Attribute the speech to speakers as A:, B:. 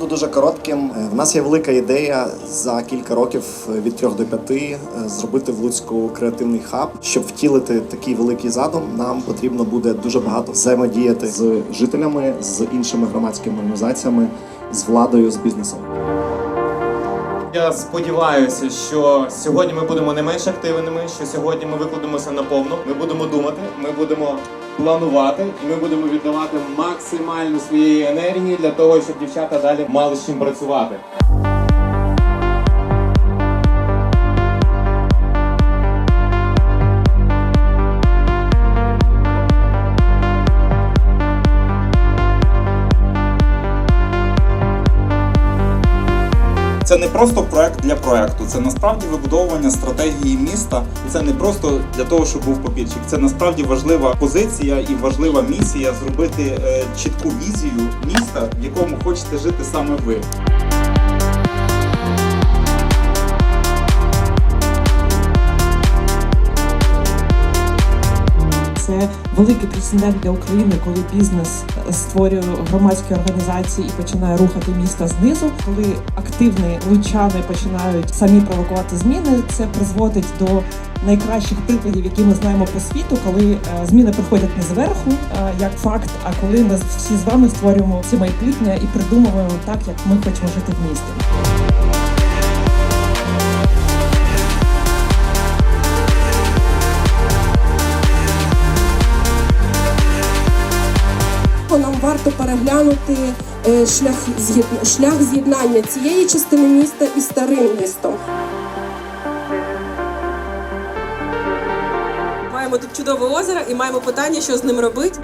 A: буду дуже коротким. Е, В нас є велика ідея за кілька років е, від трьох до п'яти е, зробити в Луцьку креативний хаб. Щоб втілити такий великий задум, нам потрібно буде дуже багато взаємодіяти з жителями, з іншими громадськими організаціями, з владою, з бізнесом.
B: Я сподіваюся, що сьогодні ми будемо не менш активними, що сьогодні ми викладемося наповну. Ми будемо думати, ми будемо планувати, і ми будемо віддавати максимально своєї енергії для того, щоб дівчата далі мали з чим працювати.
C: Це не просто проект для проекту, це насправді вибудовування стратегії міста. Це не просто для того, щоб був попільчик. Це насправді важлива позиція і важлива місія зробити е, чітку візію міста, в якому хочете жити саме ви.
D: Це великий прецедент для України, коли бізнес створює громадські організації і починає рухати міста знизу. Коли активні лучани починають самі провокувати зміни, це призводить до найкращих прикладів, які ми знаємо по світу, коли е, зміни приходять не зверху, е, як факт, а коли ми всі з вами створюємо ці майбутнє і придумуємо так, як ми хочемо жити в місті.
E: Нам варто переглянути е, шлях шлях з'єднання цієї частини міста із старим містом.
F: Маємо тут чудове озеро і маємо питання, що з ним робити.